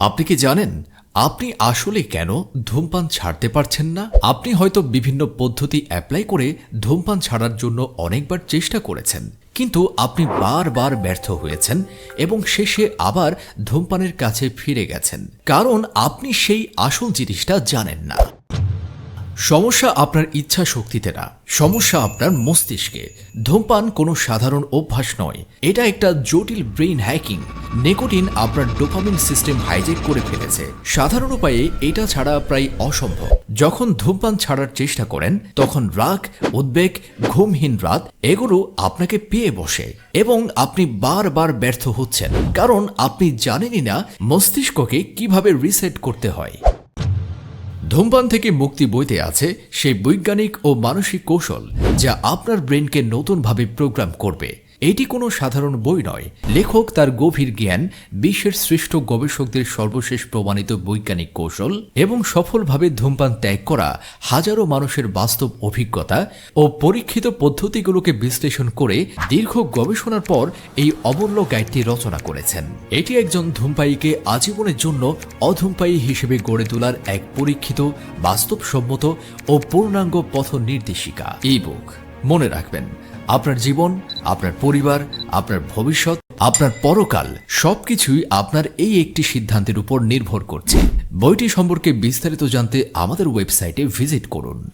আপনি কি জানেন, আপনি আসলে কেন ধূমপান ছাড়তে পারছেন না? আপনি হয়তো বিভিন্ন পদ্ধতি অ্যাপ্লাই করে ধূমপান ছাড়ার জন্য অনেকবার চেষ্টা করেছেন, কিন্তু আপনি বারবার ব্যর্থ হয়েছেন এবং শেষে আবার ধূমপানের কাছে ফিরে গেছেন। কারণ আপনি সেই আসল জিনিসটা জানেন না। সমস্যা আপনার ইচ্ছা শক্তিতে না, সমস্যা আপনার মস্তিষ্কে। ধূমপান কোনো সাধারণ অভ্যাস নয়। এটা একটা জটিল ব্রেইন হ্যাকিং। নেকোটিন আপনার ডোপামিন সিস্টেম হাইজেক করে ফেলেছে। সাধারণ উপায়ে এটা ছাড়া প্রায় অসম্ভব। যখন ধূমপান ছাড়ার চেষ্টা করেন, তখন রাগ, উদ্বেগ, ঘুমহীন রাত, এগুলো আপনাকে পেয়ে বসে এবং আপনি বারবার ব্যর্থ হচ্ছেন। কারণ আপনি জানেনই না মস্তিষ্ককে কীভাবে রিসেট করতে হয়। ধূমপান থেকে মুক্তি বইতে আছে সেই বৈজ্ঞানিক ও মানসিক কৌশল যা আপনার ব্রেনকে নতুনভাবে প্রোগ্রাম করবে। এটি কোনো সাধারণ বই নয়। লেখক তার গভীর জ্ঞান, বিশ্বের শ্রেষ্ঠ গবেষকদের সর্বশেষ প্রমাণিত বৈজ্ঞানিক কৌশল এবং সফলভাবে ধূমপান ত্যাগ করা, হাজারো মানুষের বাস্তব অভিজ্ঞতা ও পরীক্ষিত পদ্ধতিগুলোকে বিশ্লেষণ করে দীর্ঘ গবেষণার পর এই অমূল্য গাইডটি রচনা করেছেন। এটি একজন ধূমপায়ীকে আজীবনের জন্য অধূমপায়ী হিসেবে গড়ে তোলার এক পরীক্ষিত, বাস্তবসম্মত ও পূর্ণাঙ্গ পথ নির্দেশিকা এই বুক মনে রাখবেন, আপনার জীবন, আপনার পরিবার, আপনার ভবিষ্যৎ, আপনার পরকাল সবকিছুই আপনার এই একটি সিদ্ধান্তের উপর নির্ভর করছে। বইটি সম্পর্কে বিস্তারিত জানতে আমাদের ওয়েবসাইটে ভিজিট করুন।